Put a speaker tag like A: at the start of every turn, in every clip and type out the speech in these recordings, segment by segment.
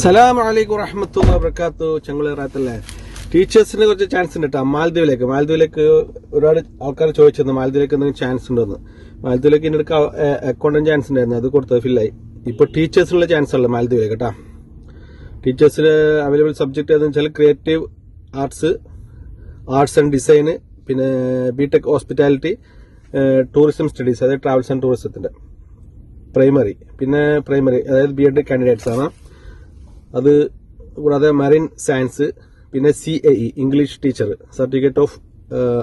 A: സലാം അലൈക്കും റഹ്മത്തുള്ള വർക്കാത്തു ചങ്കുളറാത്തല്ലേ ടീച്ചേഴ്സിന് കുറച്ച് ചാൻസ് ഉണ്ട് കേട്ടോ മാലദ്വീപിലേക്ക്. മാലദ്വീപിലേക്ക് ഒരുപാട് ആൾക്കാർ ചോദിച്ചിരുന്നു മാലദ്വീപിലേക്ക് എന്തെങ്കിലും ചാൻസ് ഉണ്ടെന്ന്. മാലദ്വീപിലേക്ക് എന്റെ അടുക്ക അക്കൗണ്ടന്റ് ചാൻസ് ഉണ്ടായിരുന്നു. അത് കൊടുത്തത് ഫില്ലായി ഇപ്പോൾ ടീച്ചേഴ്സിനുള്ള ചാൻസ് ഉള്ളത് മാലദ്വീപിലേക്ക് കേട്ടോ ടീച്ചേഴ്സിന് അവൈലബിൾ സബ്ജക്റ്റ് ഏതെന്ന് വെച്ചാൽ creative arts arts and design പിന്നെ B tech hospitality tourism studies അതായത് ട്രാവൽസ് ആൻഡ് ടൂറിസത്തിന്റെ പ്രൈമറി പിന്നെ പ്രൈമറി അതായത് ബി എഡ് കാൻഡിഡേറ്റ്സ് ആണ് അത് കൂടാതെ മറൈൻ സയൻസ് പിന്നെ C A E English teacher certificate of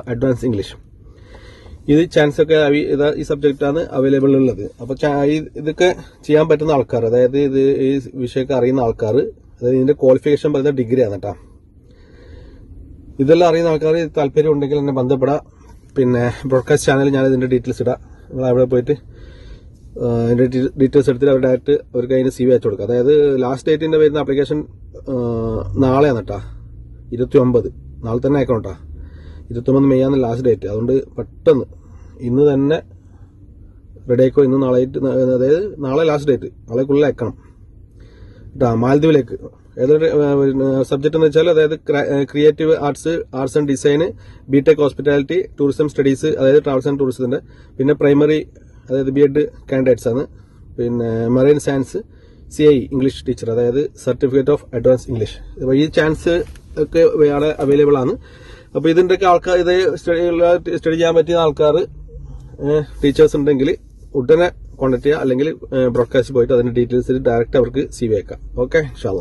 A: advance English ഇത് ചാൻസ് ഒക്കെ ഈ സബ്ജക്റ്റ് ഈ സബ്ജക്റ്റാണ് അവൈലബിൾ ഉള്ളത്. അപ്പൊ ചാ- ഇതൊക്കെ ചെയ്യാൻ പറ്റുന്ന ആൾക്കാർ അതായത് ഇത് ഈ വിഷയമൊക്കെ അറിയുന്ന ആൾക്കാർ അതായത് ഇതിന്റെ ക്വാളിഫിക്കേഷൻ പറയുന്ന ഡിഗ്രി ആണ് കേട്ടോ ഇതെല്ലാം അറിയുന്ന ആൾക്കാർ താല്പര്യം ഉണ്ടെങ്കിൽ എന്നെ ബന്ധപ്പെടാം. പിന്നെ ബ്രോഡ്കാസ്റ്റ് ചാനലിൽ ഞാൻ ഇതിന്റെ ഡീറ്റെയിൽസ് ഇടാം. നിങ്ങൾ അവിടെ പോയിട്ട് അതിന്റെ ഡീറ്റെയിൽസ് എടുത്തിട്ട് അവർ ഡയറക്റ്റ് അവർക്ക് അതിന് സി വി അയച്ചു കൊടുക്കുക അതായത് ലാസ്റ്റ് ഡേറ്റിന്റെ വരുന്ന ആപ്ലിക്കേഷൻ നാളെയാണ് കേട്ടാ ഇരുപത്തി ഒമ്പത് നാളെ തന്നെ അയക്കണം കേട്ടാ ഇരുപത്തി ഒമ്പത് മെയ് ആണ് ലാസ്റ്റ് ഡേറ്റ് അതുകൊണ്ട് പെട്ടെന്ന് ഇന്ന് തന്നെ റെഡി ആയിക്കോ. ഇന്ന് നാളെ അതായത് നാളെ ലാസ്റ്റ് ഡേറ്റ് നാളെക്കുള്ളിൽ അയക്കണം. കേട്ടാ മാലദ്വീപിലേക്ക്. ഏതൊരു സബ്ജക്റ്റ് എന്ന് വെച്ചാൽ അതായത് creative arts arts and design B tech hospitality tourism studies അതായത് ട്രാവൽസ് ആൻഡ് ടൂറിസത്തിന്റെ പിന്നെ പ്രൈമറി അതായത് ബി എഡ് കാൻഡിഡേറ്റ്സ് ആണ്. പിന്നെ marine science C I English teacher അതായത് സർട്ടിഫിക്കറ്റ് ഓഫ് അഡ്വാൻസ് ഇംഗ്ലീഷ് അപ്പോൾ ഈ ചാൻസ് ഒക്കെ അവിടെ അവൈലബിൾ ആണ്. അപ്പോൾ ഇതിന്റെയൊക്കെ ആൾക്കാർ ഇത് സ്റ്റഡി ചെയ്യാൻ പറ്റിയ ആൾക്കാർ ടീച്ചേഴ്സ് ഉണ്ടെങ്കിൽ ഉടനെ കോൺടാക്ട് ചെയ്യുക. അല്ലെങ്കിൽ ബ്രോഡ്കാസ്റ്റ് പോയിട്ട് അതിന്റെ ഡീറ്റെയിൽസ് ഡയറക്റ്റ് അവർക്ക് സി വി അയക്കാം. ഓക്കെ ഷാള